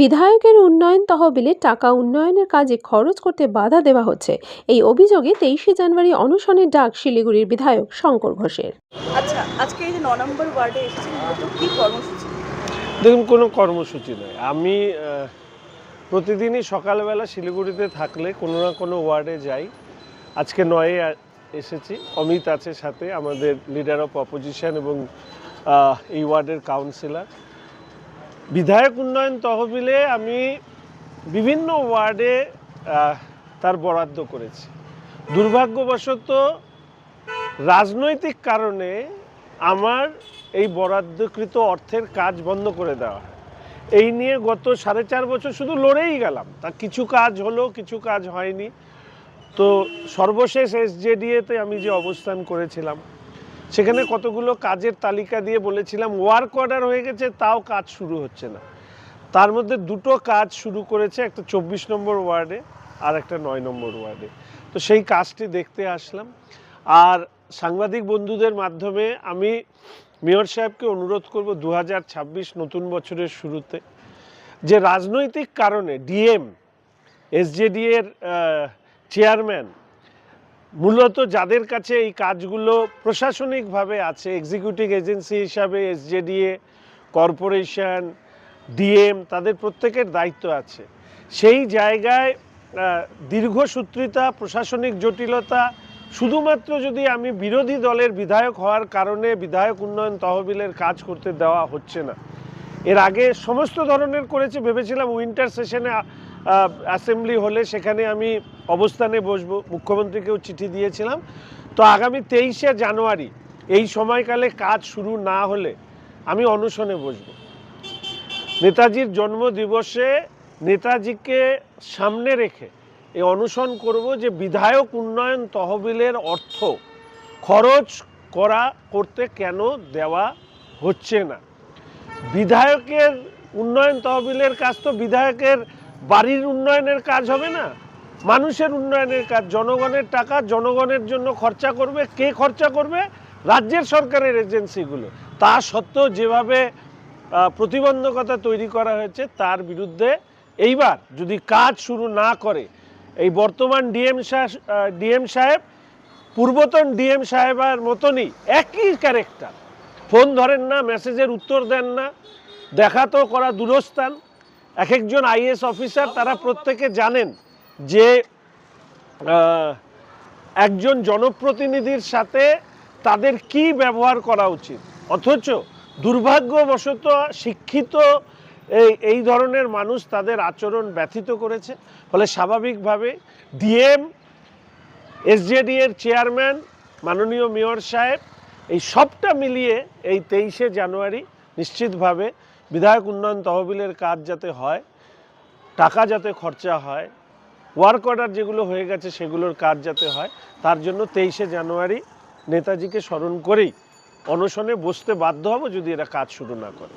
বিধায়কের উন্নয়ন তহবিলে টাকা উন্নয়নের কাজে খরচ করতে বাধা দেওয়া হচ্ছে। এই অভিযোগে তেইশে জানুয়ারি অনশনের ডাক শিলিগুড়ির বিধায়ক শঙ্কর ঘোষের। আচ্ছা আজকে এই যে ন নম্বর ওয়ার্ডে এসেছেন কি কর্মসূচি? দেখুন কোনো কর্মসূচি নয়। আমি প্রতিদিনই সকালবেলা শিলিগুড়িতে থাকলে কোনো না কোনো ওয়ার্ডে যাই। আজকে নয়ে এসেছি। অমিত আছে সাথে আমাদের লিডার অফ অপোজিশন এবং এই ওয়ার্ডের কাউন্সিলর বিধায়ক উন্নয়ন তহবিলে আমি বিভিন্ন ওয়ার্ডে তার বরাদ্দ করেছি। দুর্ভাগ্যবশত রাজনৈতিক কারণে আমার এই বরাদ্দকৃত অর্থের কাজ বন্ধ করে দেওয়া হয়। এই নিয়ে গত সাড়ে চার বছর শুধু লড়েই গেলাম। তা কিছু কাজ হলো, কিছু কাজ হয়নি। তো সর্বশেষ এসজেডিএতে আমি যে অবস্থান করেছিলাম সেখানে কতগুলো কাজের তালিকা দিয়ে বলেছিলাম, ওয়ার্ক অর্ডার হয়ে গেছে, তাও কাজ শুরু হচ্ছে না। তার মধ্যে দুটো কাজ শুরু করেছে, একটা চব্বিশ নম্বর ওয়ার্ডে আর একটা নয় নম্বর ওয়ার্ডে। তো সেই কাজটি দেখতে আসলাম। আর সাংবাদিক বন্ধুদের মাধ্যমে আমি মেয়র সাহেবকে অনুরোধ করব দু হাজার ছাব্বিশ নতুন বছরের শুরুতে, যে রাজনৈতিক কারণে ডিএম এসজেডি এর চেয়ারম্যান মূলত যাদের কাছে এই কাজগুলো প্রশাসনিকভাবে আছে এক্সিকিউটিভ এজেন্সি হিসাবে এসজেডিএ কর্পোরেশন ডিএম তাদের প্রত্যেকের দায়িত্ব আছে। সেই জায়গায় দীর্ঘসূত্রিতা প্রশাসনিক জটিলতা, শুধুমাত্র যদি আমি বিরোধী দলের বিধায়ক হওয়ার কারণে বিধায়ক উন্নয়ন তহবিলের কাজ করতে দেওয়া হচ্ছে না। এর আগে সমস্ত ধরনের করেছে, ভেবেছিলাম উইন্টার সেশনে অ্যাসেম্বলি হলে সেখানে আমি অবস্থানে বসবো। মুখ্যমন্ত্রীকেও চিঠি দিয়েছিলাম। তো আগামী তেইশে জানুয়ারি এই সময়কালে কাজ শুরু না হলে আমি অনশনে বসবো। নেতাজির জন্মদিবসে নেতাজিকে সামনে রেখে এই অনশন করব যে বিধায়ক উন্নয়ন তহবিলের অর্থ খরচ করা করতে কেন দেওয়া হচ্ছে না। বিধায়কের উন্নয়ন তহবিলের কাজ তো বিধায়কের বাড়ির উন্নয়নের কাজ হবে না? মানুষের উন্নয়নের কাজ, জনগণের টাকা জনগণের জন্য খরচা করবে। কে খরচা করবে? রাজ্যের সরকারের এজেন্সিগুলো। তা সত্ত্বেও যেভাবে প্রতিবন্ধকতা তৈরি করা হয়েছে, তার বিরুদ্ধে এইবার যদি কাজ শুরু না করে, এই বর্তমান ডিএম ডিএম সাহেব, পূর্বতন ডিএম সাহেবের মতনই একই ক্যারেক্টার ফোন ধরেন না মেসেজের উত্তর দেন না, দেখা তো করা দূরস্থান। এক একজন আইএস অফিসার তারা প্রত্যেকে জানেন যে একজন জনপ্রতিনিধির সাথে তাদের কি ব্যবহার করা উচিত। অথচ দুর্ভাগ্যবশত শিক্ষিত এই এই ধরনের মানুষ তাদের আচরণ ব্যথিত করেছে। ফলে স্বাভাবিকভাবে ডিএম, এসজেডি এর চেয়ারম্যান, মাননীয় মেয়র সাহেব এই সবটা মিলিয়ে এই তেইশে জানুয়ারি নিশ্চিতভাবে বিধায়ক উন্নয়ন তহবিলের কাজ যাতে হয়, টাকা যাতে খরচা হয় ওয়ার্ক অর্ডার যেগুলো হয়ে গেছে সেগুলোর কাজ যাতে হয়, তার জন্য তেইশে জানুয়ারি নেতাজিকে স্মরণ করেই অনশনে বসতে বাধ্য হব যদি এরা কাজ শুরু না করে।